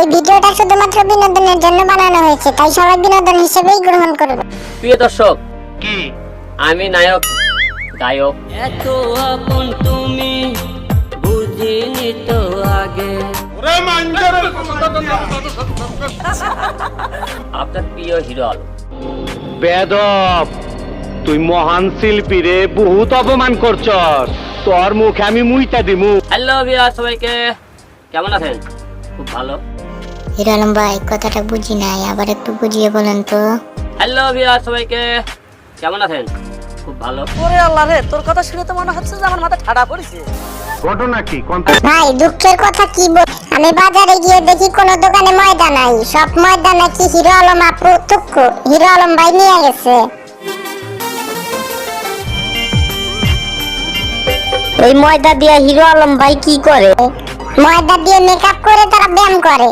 এই ভিডিওটা শুধুমাত্র বিনোদনের জন্য বানানো হয়েছে তাই সবাই বিনোদন হিসেবেই গ্রহণ করবে প্রিয় দর্শক কি? আমি নায়ক গায়ক। এত আপন তুমি বুঝিনি তো আগে। আপনার প্রিয় হিরো আলম বেদব তুই মহান শিল্পী রে বহুত অপমান করছস। তোর মুখে আমি মুইতা দিমু। হ্যালো ভিউয়ার সবাইকে। কেমন আছেন? খুব ভালো। হিরো আলম ভাই কথাটা বুঝি নাই আবার একটু বুঝিয়ে বলেন তো। হ্যালো ভিউয়ার সবাইকে কেমন আছেন? খুব ভালো। ওরে আল্লাহ রে তোর কথা শুনে তো মনে হচ্ছে যে আমার মাথা ঠাডা পড়েছে। ঘটনা কি? ভাই দুঃখের কথা কি বল আমি বাজারে গিয়ে দেখি কোনো দোকানে ময়দা নাই। সব ময়দা নাকি হিরো আলম আপু তুক্কু হিরো আলম ভাই নিয়ে গেছে। এই ময়দা দিয়ে হিরো আলম ভাই কি করে? ময়দা দিয়ে মেকআপ করে তারা ব্যায়াম করে।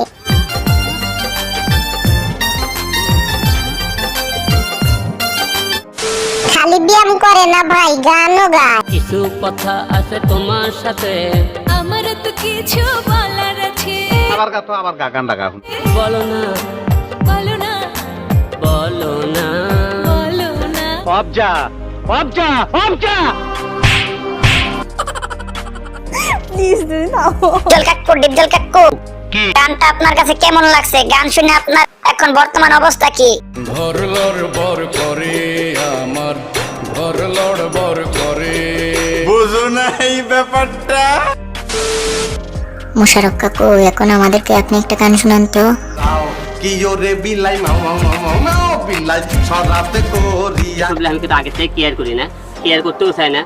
খালি ব্যায়াম করে না ভাই গানও গায়। কিছু কথা আছে তোমার সাথে। আমার তো কিছু বলার আছে। আবার গা তো আবার গা গান ডাকা বলো না। বলো না। বলো না। বলো না। অবজা অবজা অবজা। ডিপজল কাকু ডিপজল কাকু কি? গানটা আপনার কাছে কেমন লাগছে? গান শুনে আপনার এখন বর্তমান অবস্থা কি? ঘর লড় বর করে আমার লড় বর করে। বুঝো না এই ব্যাপারটা? মোশারফ কাকু এখন আমাদেরকে আপনি একটা গান শুনান তো। কি ওরে বিলাই মাও মাও মাও বিলাই সরাতে করিয়া। আমি কিন্তু আগে থেকে কেয়ার করি না কেয়ার করতেও চাই না।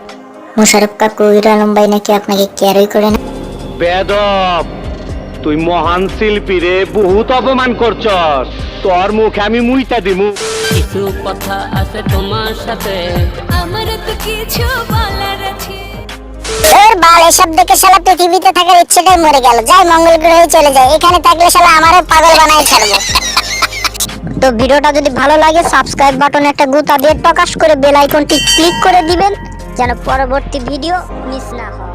মোশারফ কাকু হিরো আলম ভাই নাকি আপনাকে কেয়ারই করে না? বেদব। তুই মহান শিল্পী রে বহুত অপমান করছস। তোর মুখে আমি মুইতা দিমু। কিছু কথা আছে তোমার সাথে। আমার তো কিছু বলার আছে। এর বাল এসব দেখে শালা পৃথিবীতে থাকার ইচ্ছেটাই মরে গেল। যাই মঙ্গল গ্রহে চলে যায় এখানে থাকলে শালা আমারও পাগল বানাই ছাড়বো। তো ভিডিওটা যদি ভালো লাগে সাবস্ক্রাইব বাটনে একটা গুতা দিয়ে প্রকাশ করে বেল আইকনটি ক্লিক করে দিবেন যেন পরবর্তী ভিডিও মিস না হয়।